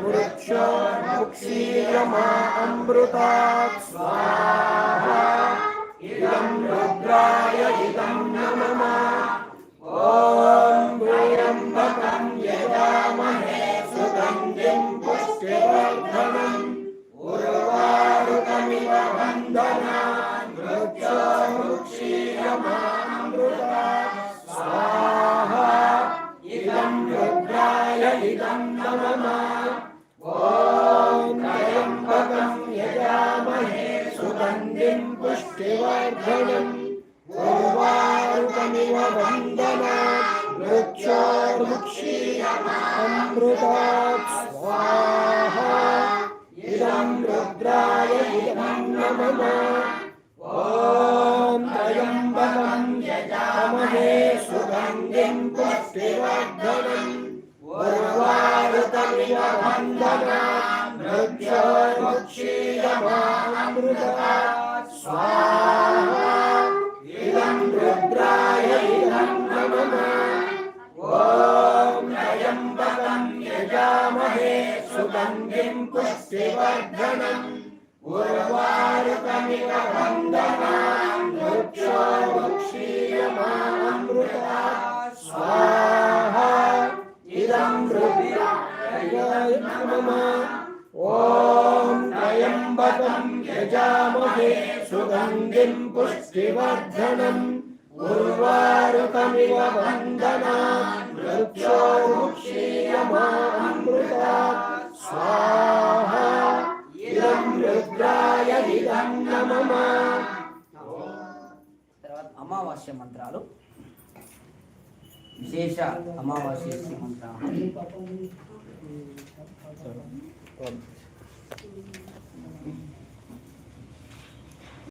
मृक्षोर्मुक्षीयमा अमृतात् स्वाहा इदं रुद्राय इदं नमः ॐ त्र्यम्बकं यजामहे सुगन्धिं पुष्टिवर्धनम् उर्वारुकमिव वन्दनान् वृक्षोर्मुक्षीयमामृतात् स्वाहा इदं रुद्राय इदं नमः सुगन्धिं पुष्टिवर्धनम् उर्वारुकमिव वन्दनात् वृक्षोर्मुक्षीयमामृतात् स्वाहा इदं रुद्राय इदं नमः। ॐ त्र्यम्बकं यजामहे सुगन्धिं पुष्टिवर्धनम्। रुद्राय इदं नमः ॐ त्र्यम्बकं यजामहे सुगन्धिं पुष्टिवर्धनम् उर्वारुकमिव वन्दनान् ॐ त्र्यम्बकं यजामहे सुगन्धिं पुष्टिवर्धनम् उर्वारुकमिव वन्दनात् वृक्षोर्मुक्षीयमामृतात् स्वाहा इदं रुद्राय इदं नमः తర్వాత అమావాస్య మంత్రాలు ವಿಶೇಷ ಅಮಾವಾಸ್ಯೆ ಶ್ರೀಮಂತ